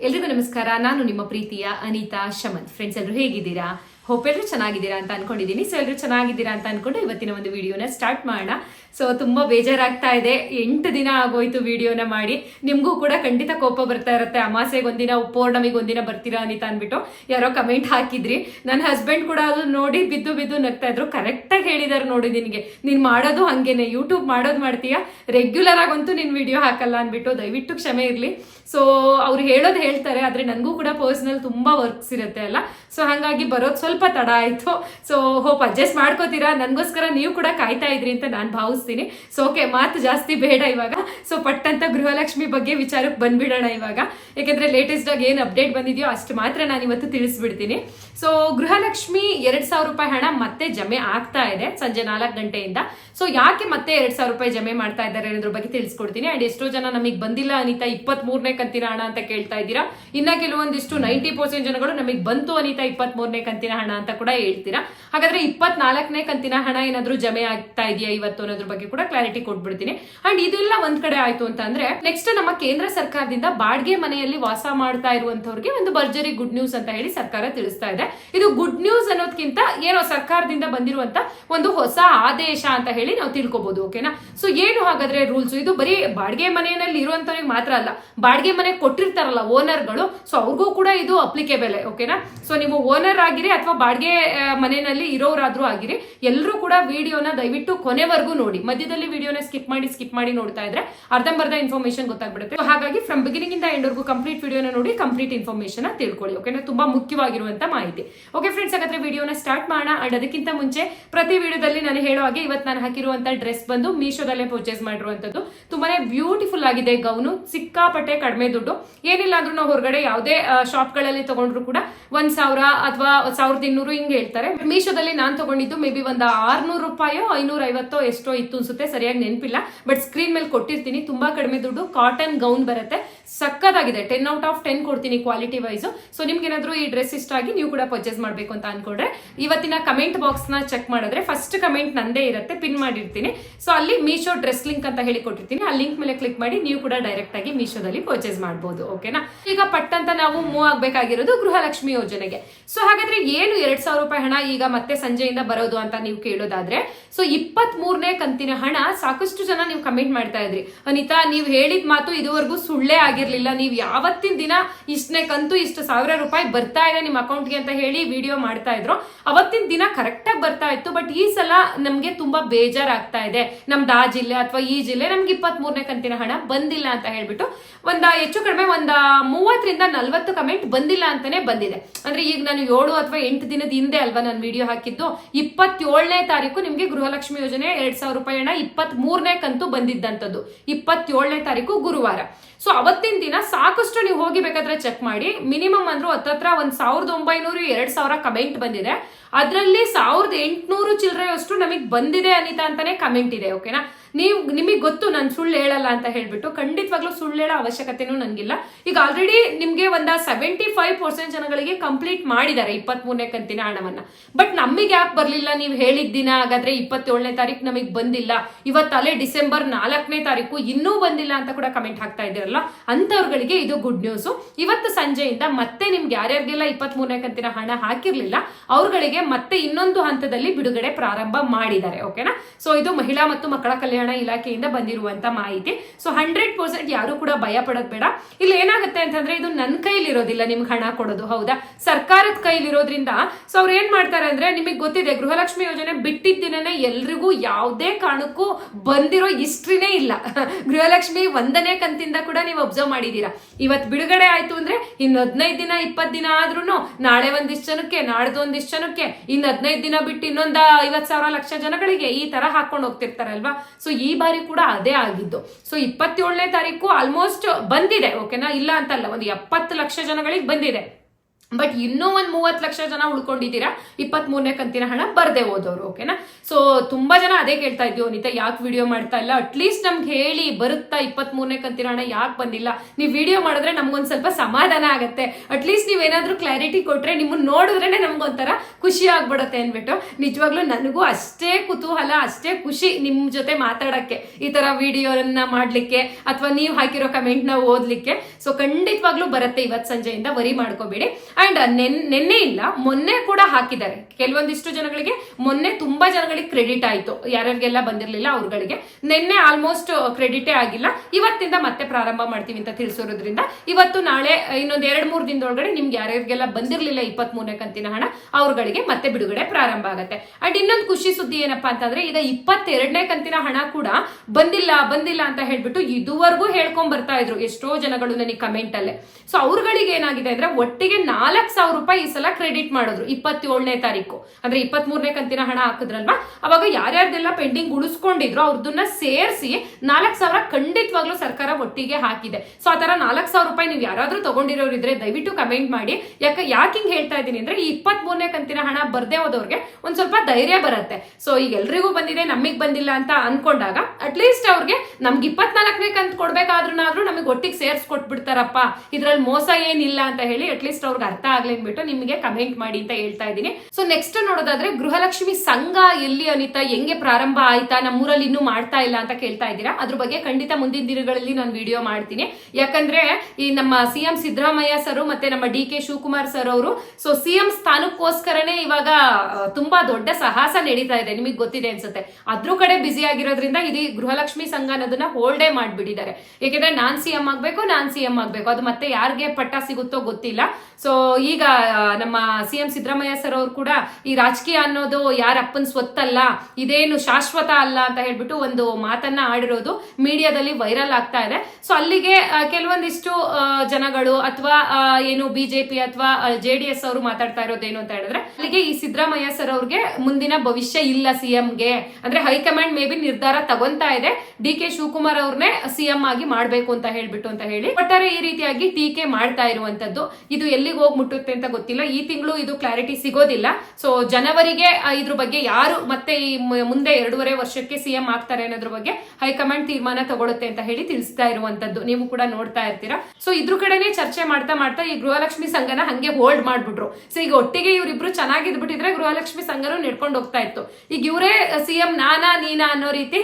ಎಲ್ರಿಗೂ ನಮಸ್ಕಾರ. ನಾನು ನಿಮ್ಮ ಪ್ರೀತಿಯ ಅನಿತಾ ಶಮಂತ್. ಫ್ರೆಂಡ್ಸ್ ಎಲ್ಲರೂ ಹೇಗಿದ್ದೀರಾ? ಹೋಪ್ ಎಲ್ಲರೂ ಚೆನ್ನಾಗಿದ್ದೀರಾ ಅಂತ ಅನ್ಕೊಂಡಿದ್ದೀನಿ. ಸೊ ಎಲ್ಲರೂ ಚೆನ್ನಾಗಿದ್ದೀರಾ ಅಂತ ಅನ್ಕೊಂಡು ಇವತ್ತಿನ ಒಂದು ವಿಡಿಯೋನ ಸ್ಟಾರ್ಟ್ ಮಾಡೋಣ. ಸೊ ತುಂಬಾ ಬೇಜಾರಾಗ್ತಾ ಇದೆ. ಎಂಟು ದಿನ ಆಗೋಯ್ತು ವಿಡಿಯೋನ ಮಾಡಿ. ನಿಮಗೂ ಕೂಡ ಖಂಡಿತ ಕೋಪ ಬರ್ತಾ ಇರುತ್ತೆ. ಅಮಾಸೆಗೆ ಒಂದಿನ, ಪೌರ್ಣಮಿಗೆ ಒಂದಿನ ಬರ್ತೀರಾ ಅನಿತ ಅನ್ಬಿಟ್ಟು ಯಾರೋ ಕಮೆಂಟ್ ಹಾಕಿದ್ರಿ. ನನ್ನ ಹಸ್ಬೆಂಡ್ ಕೂಡ ಅದು ನೋಡಿ ಬಿದ್ದು ಬಿದ್ದು ನಗ್ತಾ ಇದ್ರು. ಕರೆಕ್ಟಾಗಿ ಹೇಳಿದಾರೆ ನೋಡಿ ನಿನಗೆ. ನೀನು ಮಾಡೋದು ಹಂಗೇನೆ. ಯೂಟ್ಯೂಬ್ ಮಾಡೋದು ಮಾಡ್ತೀಯಾ? ರೆಗ್ಯುಲರ್ ಆಗಂತೂ ನಿನ್ ವಿಡಿಯೋ ಹಾಕಲ್ಲ ಅನ್ಬಿಟ್ಟು ದಯವಿಟ್ಟು ಕ್ಷಮೆ ಇರಲಿ. ಸೊ ಅವ್ರು ಹೇಳೋದು ಹೇಳ್ತಾರೆ, ಆದ್ರೆ ನನಗೂ ಕೂಡ ಪರ್ಸನಲ್ ತುಂಬಾ ವರ್ಕ್ಸ್ ಇರುತ್ತೆ ಅಲ್ಲ. ಸೊ ಹಾಗಾಗಿ ಬರೋದು ಸ್ವಲ್ಪ ತಡ ಆಯ್ತು. ಸೊ ಹೋಪ್ ಅಡ್ಜಸ್ಟ್ ಮಾಡ್ಕೋತೀರಾ? ನನಗೋಸ್ಕರ ನೀವು ಕೂಡ ಕಾಯ್ತಾ ಇದ್ರಿ ಅಂತ ನಾನು ಭಾವಿಸ್ತೀನಿ. ಸೊ ಓಕೆ ಮಾತು ಜಾಸ್ತಿ ಬೇಡ ಇವಾಗ. ಸೊ ಪಟ್ಟಂತ ಗೃಹಲಕ್ಷ್ಮಿ ಬಗ್ಗೆ ವಿಚಾರಕ್ಕೆ ಬಂದ್ಬಿಡೋಣ ಇವಾಗ. ಯಾಕಂದ್ರೆ ಲೇಟೆಸ್ಟ್ ಆಗಿ ಏನು ಅಪ್ಡೇಟ್ ಬಂದಿದೆಯೋ ಅಷ್ಟು ಮಾತ್ರ ನಾನು ಇವತ್ತು ತಿಳಿಸ್ಬಿಡ್ತೀನಿ. ಸೊ ಗೃಹಲಕ್ಷ್ಮಿ ಎರಡ್ ಸಾವಿರ ರೂಪಾಯಿ ಹಣ ಮತ್ತೆ ಜಮೆ ಆಗ್ತಾ ಇದೆ ಸಂಜೆ ನಾಲ್ಕು ಗಂಟೆಯಿಂದ. ಸೊ ಯಾಕೆ ಮತ್ತೆ ಎರಡ್ ಸಾವಿರ ರೂಪಾಯಿ ಜಮೆ ಮಾಡ್ತಾ ಇದ್ದಾರೆ ಅನ್ನೋದ್ರ ಬಗ್ಗೆ ತಿಳಿಸ್ಕೊಡ್ತೀನಿ. ಅಂಡ್ ಎಷ್ಟೋ ಜನ ನಮಗೆ ಬಂದಿಲ್ಲ ಅನಿತಾ ಇಪ್ಪತ್ತ್ ಮೂರನೇ ಕಂತಿನ ಹಣ ಅಂತ ಕೇಳ್ತಾ ಇದ್ದೀರಾ. ಇನ್ನ ಕೆಲವೊಂದಿಷ್ಟು ನೈಂಟಿ ಪರ್ಸೆಂಟ್ ಜನಗಳು ನಮಗೆ ಬಂತು ಅನಿತಾ ಇಪ್ಪತ್ತ್ ಮೂರನೇ ಕಂತಿನ ಹಣ ಅಂತ ಕೂಡ ಹೇಳ್ತೀರಾ? ಹಾಗಾದ್ರೆ ಇಪ್ಪತ್ನಾಲ್ಕನೇ ಕಂತಿನ ಹಣ ಏನಾದ್ರೂ ಜಮೆ ಆಗ್ತಾ ಇದೆಯಾ ಇವತ್ತು ಅನ್ನೋದ್ರ ಬಗ್ಗೆ ಕೂಡ ಕ್ಲಾರಿಟಿ ಕೊಟ್ಬಿಡ್ತೀನಿ. ಅಂಡ್ ಇದೆಲ್ಲ ಒಂದ್ ಕಡೆ ಆಯ್ತು ಅಂತ ಅಂದ್ರೆ ನೆಕ್ಸ್ಟ್ ನಮ್ಮ ಕೇಂದ್ರ ಸರ್ಕಾರದಿಂದ ಬಾಡಿಗೆ ಮನೆಯಲ್ಲಿ ವಾಸ ಮಾಡ್ತಾ ಇರುವಂತವ್ರಿಗೆ ಒಂದು ಭರ್ಜರಿ ಗುಡ್ ನ್ಯೂಸ್ ಅಂತ ಹೇಳಿ ಸರ್ಕಾರ ತಿಳಿಸ್ತಾ ಇದೆ. ಇದು ಗುಡ್ ನ್ಯೂಸ್ ಅನ್ನೋದಕ್ಕಿಂತ ಏನೋ ಸರ್ಕಾರದಿಂದ ಬಂದಿರುವಂತ ಒಂದು ಹೊಸ ಆದೇಶ ಅಂತ ಹೇಳಿ ನಾವು ತಿಳ್ಕೊಬಹುದು ಓಕೆನಾ ಸೊ ಏನು ಹಾಗಾದ್ರೆ ರೂಲ್ಸ್ ಇದು ಬರೀ ಬಾಡಿಗೆ ಮನೆಯಲ್ಲಿ ಇರುವಂತವ್ರಿಗೆ ಮಾತ್ರ ಅಲ್ಲ, ಬಾಡಿಗೆ ಮನೆ ಕೊಟ್ಟಿರ್ತಾರಲ್ಲ ಓನರ್ಗಳು ಸೊ ಅವ್ರಿಗೂ ಕೂಡ ಇದು ಅಪ್ಲಿಕೇಬಲ್ ಓಕೆನಾ ಸೊ ನೀವು ಓನರ್ ಆಗಿರಿ ಅಥವಾ ಬಾಡಿಗೆ ಆ, ಮನೆಯಲ್ಲಿ ಇರೋರಾದ್ರೂ ಆಗಿರಿ ಎಲ್ಲರೂ ಕೂಡ ವಿಡಿಯೋನ ದಯವಿಟ್ಟು ಕೊನೆವರೆಗೂ ನೋಡಿ. ಮಧ್ಯದಲ್ಲಿ ವಿಡಿಯೋನ ಸ್ಕಿಪ್ ಮಾಡಿ ಸ್ಕಿಪ್ ಮಾಡಿ ನೋಡ್ತಾ ಇದ್ರೆ ಅರ್ಧಂಬರ್ಧ ಇನ್ಫಾರ್ಮೇಶನ್ ಗೊತ್ತಾಗ್ಬಿಡುತ್ತೆ. ಹಾಗಾಗಿ ಫ್ರಮ್ ಬಿಗಿನಿಂಗ್ ಇಂದ ಎಂಡ್ ವರ್ಗೂ ಕಂಪ್ಲೀಟ್ ವಿಡಿಯೋನ ನೋಡಿ ಕಂಪ್ಲೀಟ್ ಇನ್ಫಾರ್ಮೇಶನ್ ತಿಳ್ಕೊಳ್ಳಿ ಓಕೆನಾ ತುಂಬಾ ಮುಖ್ಯವಾಗಿರುವಂತ ಮಾಹಿತಿ. ಓಕೆ ಫ್ರೆಂಡ್ಸ್ ಹಾಗಾದ್ರೆ ವಿಡಿಯೋನ ಸ್ಟಾರ್ಟ್ ಮಾಡೋಣ. ಅಂಡ್ ಅದಕ್ಕಿಂತ ಮುಂಚೆ ಪ್ರತಿ ವಿಡಿಯೋದಲ್ಲಿ ನಾನು ಹೇಳೋ ಹಾಗೆ ಇವತ್ತು ನಾನು ಹಾಕಿರುವಂತ ಡ್ರೆಸ್ ಬಂದು ಮೀಶೋದಲ್ಲೇ ಪರ್ಚೇಸ್ ಮಾಡಿರುವಂತದ್ದು. ತುಂಬಾನೇ ಬ್ಯೂಟಿಫುಲ್ ಆಗಿದೆ ಗೌನು. ಸಿಕ್ಕಾಪಟ್ಟೆ ಕಡಿಮೆ ದುಡ್ಡು. ಏನಿಲ್ಲ ಅಂದ್ರೂ ನಾವು ಹೊರಗಡೆ ಯಾವುದೇ ಶಾಪ್ಗಳಲ್ಲಿ ತಗೊಂಡ್ರು ಕೂಡ ಒಂದ್ ಸಾವಿರ ಅಥವಾ ಸಾವಿರದ ಇನ್ನೂರು ಹಿಂಗೆ ಹೇಳ್ತಾರೆ. ಮೀಶೋದಲ್ಲಿ ನಾನು ತಗೊಂಡಿದ್ದು ಮೇ ಬಿ ಒಂದು ಆರ್ನೂರು ರೂಪಾಯೋ, ಐನೂರ ಐವತ್ತೋ ಎಷ್ಟೋ ಇತ್ತು ಅನ್ಸುತ್ತೆ. ಸರಿಯಾಗಿ ನೆನಪಿಲ್ಲ. ಬಟ್ ಸ್ಕ್ರೀನ್ ಮೇಲೆ ಕೊಟ್ಟಿರ್ತೀನಿ. ತುಂಬಾ ಕಡಿಮೆ ದುಡ್ಡು. ಕಾಟನ್ ಗೌನ್ ಬರುತ್ತೆ. ಸಕ್ಕದಾಗಿದೆ ಟೆನ್ ಔಟ್ ಆಫ್ ಟೆನ್ ಕೊಡ್ತೀನಿ ಕ್ವಾಲಿಟಿ ವೈಸ್ ಸೊ ನಿಮ್ಗೆ ಏನಾದ್ರು ಈ ಡ್ರೆಸ್ ಇಷ್ಟ ಆಗಿ ನೀವು ಕೂಡ ಪರ್ಚೇಸ್ ಮಾಡಬೇಕು ಅಂತ ಅನ್ಕೊಂಡ್ರೆ, ಇವತ್ತಿನ ಕಮೆಂಟ್ ಬಾಕ್ಸ್ನ ಚೆಕ್ ಮಾಡಿದ್ರೆ ಫಸ್ಟ್ ಕಮೆಂಟ್ ನಂದೇ ಇರುತ್ತೆ ಪಿನ್ ಮಾಡಿರ್ತೀನಿ. ಸೊ ಅಲ್ಲಿ ಮೀಶೋ ಡ್ರೆಸ್ ಲಿಂಕ್ ಅಂತ ಹೇಳಿ ಕೊಟ್ಟಿರ್ತೀನಿ. ಆ ಲಿಂಕ್ ಮೇಲೆ ಕ್ಲಿಕ್ ಮಾಡಿ ನೀವು ಕೂಡ ಡೈರೆಕ್ಟ್ ಆಗಿ ಮೀಶೋದಲ್ಲಿ ಪರ್ಚೇಸ್ ಮಾಡಬಹುದು ಓಕೆನಾ ಈಗ ಪಟ್ ಅಂತ ನಾವು ಮೂವ್ ಆಗಬೇಕಾಗಿರೋದು ಗೃಹಲಕ್ಷ್ಮಿ ಯೋಜನೆಗೆ. ಸೊ ಹಾಗಾದ್ರೆ ಏನು ಎರಡ್ ಸಾವಿರ ರೂಪಾಯಿ ಹಣ ಈಗ ಮತ್ತೆ ಸಂಜೆಯಿಂದ ಬರೋದು ಅಂತ ನೀವು ಕೇಳೋದಾದ್ರೆ ಸೊ ಇಪ್ಪತ್ತ್ ಕಂತಿನ ಹಣ ಸಾಕಷ್ಟು ಜನ ನೀವು ಕಮೆಂಟ್ ಮಾಡ್ತಾ ಇದ್ರಿ. ಅನಿತಾ, ನೀವು ಹೇಳಿದ ಮಾತು ಇದುವರೆಗೂ ಸುಳ್ಳೇ ಆಗಿರ್ಲಿಲ್ಲ. ನೀವು ಯಾವತ್ತಿನ ದಿನ ಇಷ್ಟನೇ ಕಂತು ಇಷ್ಟು ಸಾವಿರ ರೂಪಾಯಿ ಬರ್ತಾ ಇದೆ ನಿಮ್ಮ ಅಕೌಂಟ್ಗೆ ಅಂತ ಹೇಳಿ ವಿಡಿಯೋ ಮಾಡ್ತಾ ಇದ್ರು. ಅವತ್ತಿನ ದಿನ ಕರೆಕ್ಟ್ ಆಗಿ ಬರ್ತಾ ಇತ್ತು ಬಟ್ ಈ ಸಲ ನಮ್ಗೆ ತುಂಬಾ ಬೇಜಾರಾಗ್ತಾ ಇದೆ. ನಮ್ದು ಆ ಜಿಲ್ಲೆ ಅಥವಾ ಈ ಜಿಲ್ಲೆ ನಮ್ಗೆ ಇಪ್ಪತ್ತ್ ಕಂತಿನ ಹಣ ಬಂದಿಲ್ಲ ಅಂತ ಹೇಳ್ಬಿಟ್ಟು ಒಂದ ಹೆಚ್ಚು ಕಡಿಮೆ ಒಂದ ಮೂವತ್ತರಿಂದ ನಲ್ವತ್ತು ಕಮೆಂಟ್ ಬಂದಿಲ್ಲ ಅಂತಾನೆ ಬಂದಿದೆ. ಅಂದ್ರೆ ಈಗ ನಾನು ಏಳು ಅಥವಾ ಎಂಟು ದಿನದ ಹಿಂದೆ ಅಲ್ವಾ ನಾನು ವಿಡಿಯೋ ಹಾಕಿದ್ದು ಇಪ್ಪತ್ತೇಳನೇ ತಾರೀಕು ನಿಮ್ಗೆ ಗೃಹಲಕ್ಷ್ಮಿ ಯೋಜನೆ ಎರಡ್ ಸಾವಿರ ರೂಪಾಯಿ ಹಣ ಇಪ್ಪತ್ತ್ ಮೂರನೇ ಕಂತು ಬಂದಿದ್ದಂಥದ್ದು ಇಪ್ಪತ್ತೇಳನೇ ತಾರೀಕು ಗುರುವಾರ. ಸೊ ಅವತ್ತಿನ ದಿನ ಸಾಕಷ್ಟು ನೀವು ಹೋಗಿ ಬೇಕಾದ್ರೆ ಚೆಕ್ ಮಾಡಿ. ಮಿನಿಮಮ್ ಅಂದ್ರೂ ಹತ್ತತ್ರ ಒಂದ್ ಸಾವಿರದ ಒಂಬೈನೂರು, ಎರಡ್ ಸಾವಿರ ಕಮೆಂಟ್ ಬಂದಿದೆ. ಅದರಲ್ಲಿ ಸಾವಿರದ ಎಂಟುನೂರು ಚಿಲ್ಲರೆಯಷ್ಟು ನಮಗೆ ಬಂದಿದೆ ಅನಿತಾ ಅಂತಾನೆ ಕಮೆಂಟ್ ಇದೆ ಓಕೆನಾ ನೀವು, ನಿಮಗೆ ಗೊತ್ತು ನಾನು ಸುಳ್ಳು ಹೇಳಲ್ಲ ಅಂತ ಹೇಳ್ಬಿಟ್ಟು, ಖಂಡಿತವಾಗ್ಲೂ ಸುಳ್ಳು ಹೇಳೋ ಅವಶ್ಯಕತೆನೂ ನನಗಿಲ್ಲ ಈಗ ಆಲ್ರೆಡಿ ನಿಮ್ಗೆ ಒಂದ ಸೆವೆಂಟಿ ಫೈವ್ ಪರ್ಸೆಂಟ್ ಜನಗಳಿಗೆ ಕಂಪ್ಲೀಟ್ ಮಾಡಿದ್ದಾರೆ ಇಪ್ಪತ್ತ್ ಮೂರನೇ ಕಂತಿನ ಹಣವನ್ನ. ಬಟ್ ನಮಗೆ ಯಾಕೆ ಬರ್ಲಿಲ್ಲ? ನೀವು ಹೇಳಿದ ದಿನ ಹಾಗಾದ್ರೆ ಇಪ್ಪತ್ತೇಳನೇ ತಾರೀಕು ನಮಗೆ ಬಂದಿಲ್ಲ. ಇವತ್ತಲೇ ಡಿಸೆಂಬರ್ ನಾಲ್ಕನೇ ತಾರೀಕು ಇನ್ನೂ ಬಂದಿಲ್ಲ ಅಂತ ಕೂಡ ಕಮೆಂಟ್ ಹಾಕ್ತಾ ಇದ್ದೀರಲ್ಲ ಅಂತವ್ರುಗಳಿಗೆ ಇದು ಗುಡ್ ನ್ಯೂಸ್ ಇವತ್ತು ಸಂಜೆಯಿಂದ ಮತ್ತೆ ನಿಮ್ಗೆ ಯಾರ್ಯಾರಿಗೆಲ್ಲ ಇಪ್ಪತ್ತ್ ಮೂರನೇ ಕಂತಿನ ಹಣ ಹಾಕಿರ್ಲಿಲ್ಲ, ಅವ್ರಗಳಿಗೆ ಮತ್ತೆ ಇನ್ನೊಂದು ಹಂತದಲ್ಲಿ ಬಿಡುಗಡೆ ಪ್ರಾರಂಭ ಮಾಡಿದ್ದಾರೆ ಓಕೆನಾ ಸೊ ಇದು ಮಹಿಳಾ ಮತ್ತು ಮಕ್ಕಳ ಕಲ್ಯಾಣ ಇಲಾಖೆಯಿಂದ ಬಂದಿರುವಂತ ಮಾಹಿತಿ. ಸೊ ಹಂಡ್ರೆಡ್ ಪರ್ಸೆಂಟ್ ಯಾರು ಕೂಡ ಭಯ ಬೇಡ. ಇಲ್ಲಿ ಏನಾಗುತ್ತೆ ಅಂತಂದ್ರೆ, ಇದು ನನ್ನ ಕೈಲಿರೋದಿಲ್ಲ, ನಿಮ್ಗೆ ಹಣ ಕೊಡೋದು, ಹೌದಾ? ಸರ್ಕಾರದ ಕೈಲಿರೋದ್ರಿಂದ ಸೊ ಅವ್ರು ಏನ್ ಮಾಡ್ತಾರೆ ಅಂದ್ರೆ, ನಿಮಗೆ ಗೊತ್ತಿದೆ, ಗೃಹಲಕ್ಷ್ಮಿ ಯೋಜನೆ ಬಿಟ್ಟಿದ್ದ ದಿನನೇ ಎಲ್ರಿಗೂ ಯಾವುದೇ ಕಾರಣಕ್ಕೂ ಬಂದಿರೋ ಹಿಸ್ಟ್ರಿನೇ ಇಲ್ಲ. ಗೃಹಲಕ್ಷ್ಮಿ ಒಂದನೇ ಕಂತಿಂದ ಕೂಡ ನೀವು ಅಬ್ಸರ್ವ್ ಮಾಡಿದೀರಾ ಇವತ್ ಬಿಡುಗಡೆ ಆಯ್ತು ಅಂದ್ರೆ, ಇನ್ನು ಹದಿನೈದು ದಿನ, ಇಪ್ಪತ್ತು ದಿನ ಆದ್ರೂ ನಾಳೆ ಒಂದಿಷ್ಟು ಜನಕ್ಕೆ, ನಾಡ್ದು ಒಂದಿಷ್ಟು ಜನಕ್ಕೆ ಇನ್ನು ಹದಿನೈದು ದಿನ ಬಿಟ್ಟು ಇನ್ನೊಂದ ಐವತ್ ಸಾವಿರ ಲಕ್ಷ ಜನಗಳಿಗೆ ಈ ತರ ಹಾಕೊಂಡು ಹೋಗ್ತಿರ್ತಾರಲ್ವಾ? ಸೊ ಈ ಬಾರಿ ಕೂಡ ಅದೇ ಆಗಿದ್ದು. ಸೊ ಇಪ್ಪತ್ತೇಳನೇ ತಾರೀಕು ಆಲ್ಮೋಸ್ಟ್ ಬಂದಿದೆ ಓಕೆನಾ ಇಲ್ಲ ಅಂತಲ್ಲ, ಒಂದು ಎಪ್ಪತ್ತು ಲಕ್ಷ ಜನಗಳಿಗೆ ಬಂದಿದೆ. ಬಟ್ ಇನ್ನೂ ಒಂದು ಮೂವತ್ತು ಲಕ್ಷ ಜನ ಉಳ್ಕೊಂಡಿದ್ದೀರಾ? ಇಪ್ಪತ್ತ್ ಮೂರನೇ ಕಂತಿನ ಹಣ ಬರದೆ ಹೋದವರು ಓಕೆನಾ ಸೊ ತುಂಬಾ ಜನ ಅದೇ ಕೇಳ್ತಾ ಇದ್ದೀವಿ ಅನಿತಾ ಯಾಕೆ ವಿಡಿಯೋ ಮಾಡ್ತಾ ಇಲ್ಲ? ಅಟ್ಲೀಸ್ಟ್ ನಮ್ಗೆ ಹೇಳಿ, ಬರುತ್ತಾ ಇಪ್ಪತ್ತ್ ಮೂರನೇ ಕಂತಿನ ಹಣ? ಯಾಕೆ ಬಂದಿಲ್ಲ? ನೀವು ವಿಡಿಯೋ ಮಾಡಿದ್ರೆ ನಮ್ಗೊಂದು ಸ್ವಲ್ಪ ಸಮಾಧಾನ ಆಗುತ್ತೆ. ಅಟ್ಲೀಸ್ಟ್ ನೀವೇನಾದ್ರೂ ಕ್ಲಾರಿಟಿ ಕೊಟ್ರೆ ನಿಮ್ಮನ್ನ ನೋಡಿದ್ರೇನೆ ನಮ್ಗೊಂಥರ ಖುಷಿ ಆಗ್ಬಿಡುತ್ತೆ ಅನ್ಬಿಟ್ಟು, ನಿಜವಾಗ್ಲೂ ನನಗೂ ಅಷ್ಟೇ ಕುತೂಹಲ, ಅಷ್ಟೇ ಖುಷಿ ನಿಮ್ ಜೊತೆ ಮಾತಾಡಕ್ಕೆ, ಈ ತರ ವಿಡಿಯೋನ ಮಾಡ್ಲಿಕ್ಕೆ, ಅಥವಾ ನೀವು ಹಾಕಿರೋ ಕಮೆಂಟ್ನ ಓದ್ಲಿಕ್ಕೆ. ಸೊ ಖಂಡಿತವಾಗ್ಲೂ ಬರುತ್ತೆ ಇವತ್ತು ಸಂಜೆಯಿಂದ, ವರಿ ಮಾಡ್ಕೋಬೇಡಿ. ಅಂಡ್ ನೆನ್ನೆ ಇಲ್ಲ, ಮೊನ್ನೆ ಕೂಡ ಹಾಕಿದ್ದಾರೆ. ಕೆಲವೊಂದಿಷ್ಟು ಜನಗಳಿಗೆ ಮೊನ್ನೆ ತುಂಬಾ ಜನಗಳಿಗೆ ಕ್ರೆಡಿಟ್ ಆಯ್ತು. ಯಾರ್ಯಾರಿಗೆಲ್ಲ ಬಂದಿರಲಿಲ್ಲ ಅವ್ರಗಳಿಗೆ. ನಿನ್ನೆ ಆಲ್ಮೋಸ್ಟ್ ಕ್ರೆಡಿಟೇ ಆಗಿಲ್ಲ. ಇವತ್ತಿಂದ ಮತ್ತೆ ಪ್ರಾರಂಭ ಮಾಡ್ತೀವಿ ಅಂತ ತಿಳಿಸೋದ್ರಿಂದ, ಇವತ್ತು ನಾಳೆ ಇನ್ನೊಂದು ಎರಡ್ ಮೂರ್ ದಿನದೊಳಗಡೆ ನಿಮ್ಗೆ ಯಾರ್ಯಾರಿಗೆಲ್ಲ ಬಂದಿರಲಿಲ್ಲ ಇಪ್ಪತ್ತ್ ಮೂರನೇ ಕಂತಿನ ಹಣ, ಅವ್ರಗಳಿಗೆ ಮತ್ತೆ ಬಿಡುಗಡೆ ಪ್ರಾರಂಭ ಆಗುತ್ತೆ. ಅಂಡ್ ಇನ್ನೊಂದು ಖುಷಿ ಸುದ್ದಿ ಏನಪ್ಪಾ ಅಂತಂದ್ರೆ, ಈಗ ಇಪ್ಪತ್ತೆರಡನೇ ಕಂತಿನ ಹಣ ಕೂಡ ಬಂದಿಲ್ಲ ಬಂದಿಲ್ಲ ಅಂತ ಹೇಳ್ಬಿಟ್ಟು ಇದುವರೆಗೂ ಹೇಳ್ಕೊಂಡ್ ಬರ್ತಾ ಇದ್ರು ಎಷ್ಟೋ ಜನಗಳು ನನಗೆ ಕಮೆಂಟ್ ಅಲ್ಲೇ. ಸೊ ಅವ್ರಗಳಿಗೆ ಏನಾಗಿದೆ ಅಂದ್ರೆ, ಒಟ್ಟಿಗೆ ನಾಲ್ಕು ಸಾವಿರ ರೂಪಾಯಿ ಈ ಸಲ ಕ್ರೆಡಿಟ್ ಮಾಡಿದ್ರು, ಇಪ್ಪತ್ತೇಳನೇ ತಾರೀಕು. ಅಂದ್ರೆ ಇಪ್ಪತ್ತ್ ಮೂರನೇ ಕಂತಿನ ಹಣ ಹಾಕಿದ್ರಲ್ವಾ? ಅವಾಗ ಯಾರ್ಯಾರ್ದೆಲ್ಲ ಪೆಂಡಿಂಗ್ ಉಳಿಸ್ಕೊಂಡಿದ್ರು ಅವ್ರದನ್ನ ಸೇರಿಸಿ ನಾಲ್ಕು ಸಾವಿರ ಖಂಡಿತವಾಗ್ಲೂ ಸರ್ಕಾರ ಒಟ್ಟಿಗೆ ಹಾಕಿದೆ. ಸೊ ಆತರ ತರ ನಾಲ್ಕು ಸಾವಿರ ರೂಪಾಯಿ ನೀವು ಯಾರಾದ್ರೂ ತಗೊಂಡಿರೋರಿದ್ರೆ ದಯವಿಟ್ಟು ಕಮೆಂಟ್ ಮಾಡಿ. ಯಾಕೆ ಯಾಕೆ ಹಿಂಗ್ ಹೇಳ್ತಾ ಇದ್ದೀನಿ ಅಂದ್ರೆ ಈ ಇಪ್ಪತ್ತ್ ಮೂರನೇ ಕಂತಿನ ಹಣ ಬರ್ದೇ ಹೋದವ್ರಿಗೆ ಒಂದ್ ಸ್ವಲ್ಪ ಧೈರ್ಯ ಬರುತ್ತೆ. ಸೊ ಈಗ ಎಲ್ರಿಗೂ ಬಂದಿದೆ ನಮಗ್ ಬಂದಿಲ್ಲ ಅಂತ ಅನ್ಕೊಂಡಾಗ ಅಟ್ಲೀಸ್ಟ್ ಅವ್ರಿಗೆ ನಮ್ಗೆ ಇಪ್ಪತ್ನಾಲ್ಕನೇ ಕಂತ್ ಕೊಡ್ಬೇಕಾದ್ರೂ ನಮಗೆ ಒಟ್ಟಿಗೆ ಸೇರ್ಸ್ ಕೊಟ್ಬಿಡ್ತಾರಪ್ಪ ಇದ್ರಲ್ಲಿ ಮೋಸ ಏನಿಲ್ಲ ಅಂತ ಹೇಳಿ ಅಟ್ಲೀಸ್ಟ್ ಅವ್ರಿಗೆ ಆಗ್ಲಿ ಅಂದ್ಬಿಟ್ಟು ನಿಮಗೆ ಕಮೆಂಟ್ ಮಾಡಿ ಅಂತ ಹೇಳ್ತಾ ಇದ್ದೀನಿ. ಸೊ ನೆಕ್ಸ್ಟ್ ನೋಡೋದಾದ್ರೆ ಗೃಹಲಕ್ಷ್ಮಿ ಸಂಘ ಎಲ್ಲಿ ಅನಿತಾ, ಹೆಂಗೆ ಪ್ರಾರಂಭ ಆಯ್ತಾ, ನಮ್ಮೂರಲ್ಲಿ ಇನ್ನೂ ಮಾಡ್ತಾ ಇಲ್ಲ ಅಂತ ಕೇಳ್ತಾ ಇದ್ದೀರಾ? ಅದ್ರ ಬಗ್ಗೆ ಖಂಡಿತ ಮುಂದಿನ ದಿನಗಳಲ್ಲಿ ನಾನು ವಿಡಿಯೋ ಮಾಡ್ತೀನಿ. ಯಾಕಂದ್ರೆ ಈ ನಮ್ಮ ಸಿಎಂ ಸಿದ್ದರಾಮಯ್ಯ ಸರ್ ಮತ್ತೆ ನಮ್ಮ ಡಿ ಕೆ ಶಿವಕುಮಾರ್ ಸರ್ ಅವರು ಸೊ ಸಿಎಂ ಸ್ಥಾನಕ್ಕೋಸ್ಕರನೇ ಇವಾಗ ತುಂಬಾ ದೊಡ್ಡ ಸಾಹಸ ನಡೀತಾ ಇದೆ. ನಿಮಗೆ ಗೊತ್ತಿದೆ ಅನ್ಸುತ್ತೆ. ಅದ್ರ ಕಡೆ ಬ್ಯುಸಿ ಆಗಿರೋದ್ರಿಂದ ಇದು ಗೃಹಲಕ್ಷ್ಮಿ ಸಂಘ ಅನ್ನೋದನ್ನ ಹೋಲ್ಡೇ ಮಾಡ್ಬಿಟ್ಟಿದ್ದಾರೆ. ಯಾಕೆಂದ್ರೆ ನಾನ್ ಸಿಎಂ ಆಗ್ಬೇಕು, ನಾನ್ ಸಿಎಂ ಆಗ್ಬೇಕು. ಅದು ಮತ್ತೆ ಯಾರಿಗೆ ಪಟ್ಟ ಸಿಗುತ್ತೋ ಗೊತ್ತಿಲ್ಲ. ಸೊ ಈಗ ನಮ್ಮ ನಮ್ಮ ಸಿಎಂ ಸಿದ್ದರಾಮಯ್ಯ ಸರ್ ಅವರು ಕೂಡ ಈ ರಾಜಕೀಯ ಅನ್ನೋದು ಯಾರ ಅಪ್ಪನ ಸ್ವತ್ತಲ್ಲ, ಇದೇನು ಶಾಶ್ವತ ಅಲ್ಲ ಅಂತ ಹೇಳ್ಬಿಟ್ಟು ಒಂದು ಮಾತನ್ನ ಆಡಿರೋದು ಮೀಡಿಯಾದಲ್ಲಿ ವೈರಲ್ ಆಗ್ತಾ ಇದೆ. ಸೊ ಅಲ್ಲಿಗೆ ಕೆಲವೊಂದಿಷ್ಟು ಜನಗಳು ಅಥವಾ ಏನು ಬಿಜೆಪಿ ಅಥವಾ ಜೆ ಡಿ ಎಸ್ ಅವರು ಮಾತಾಡ್ತಾ ಇರೋದೇನು ಅಂತ ಹೇಳಿದ್ರೆ, ಅಲ್ಲಿಗೆ ಈ ಸಿದ್ದರಾಮಯ್ಯ ಸರ್ ಅವ್ರಿಗೆ ಮುಂದಿನ ಭವಿಷ್ಯ ಇಲ್ಲ ಸಿಎಂಗೆ ಅಂದ್ರೆ ಹೈಕಮಾಂಡ್ ಮೇ ಬಿ ನಿರ್ಧಾರ ತಗೊಂತಾ ಇದೆ. ಡಿ ಕೆ ಶಿವಕುಮಾರ್ ಅವ್ರನ್ನೇ ಸಿಎಂ ಆಗಿ ಮಾಡಬೇಕು ಅಂತ ಹೇಳ್ಬಿಟ್ಟು ಅಂತ ಹೇಳಿ, ಒಟ್ಟಾರೆ ಈ ರೀತಿಯಾಗಿ ಟೀಕೆ ಮಾಡ್ತಾ ಇರುವಂತದ್ದು ಇದು ಎಲ್ಲಿಗೆ ಹೋಗಿ ಮುಟ್ಟುತ್ತೆ ಅಂತ ಗೊತ್ತಿಲ್ಲ. ಈ ತಿಂಗಳು ಇದು ಕ್ಲಾರಿಟಿ ಸಿಗೋದಿಲ್ಲ. ಸೊ ಜನವರಿಗೆ ಇದ್ರ ಬಗ್ಗೆ ಯಾರು ಮತ್ತೆ ಈ ಮುಂದೆ ಎರಡೂವರೆ ವರ್ಷಕ್ಕೆ ಸಿಎಂ ಆಗ್ತಾರೆ ಅನ್ನೋದ್ರ ಬಗ್ಗೆ ಹೈಕಮಾಂಡ್ ತೀರ್ಮಾನ ತಗೊಳುತ್ತೆ ಅಂತ ಹೇಳಿ ತಿಳಿಸ್ತಾ ಇರುವಂತದ್ದು. ನೀವು ಕೂಡ ನೋಡ್ತಾ ಇರ್ತೀರಾ. ಸೊ ಇದ್ರ ಕಡೆನೆ ಚರ್ಚೆ ಮಾಡ್ತಾ ಮಾಡ್ತಾ ಈ ಗೃಹಲಕ್ಷ್ಮಿ ಸಂಘನ ಹಂಗೆ ಹೋಲ್ಡ್ ಮಾಡ್ಬಿಟ್ರು. ಸೊ ಈಗ ಒಟ್ಟಿಗೆ ಇವರಿಬ್ರು ಚೆನ್ನಾಗಿದ್ಬಿಟ್ಟಿದ್ರೆ ಗೃಹಲಕ್ಷ್ಮಿ ಸಂಘನು ನಡ್ಕೊಂಡು ಹೋಗ್ತಾ ಇತ್ತು. ಈಗ ಇವರೇ ಸಿಎಂ ನಾನಾ ನೀನಾ ಅನ್ನೋ ರೀತಿ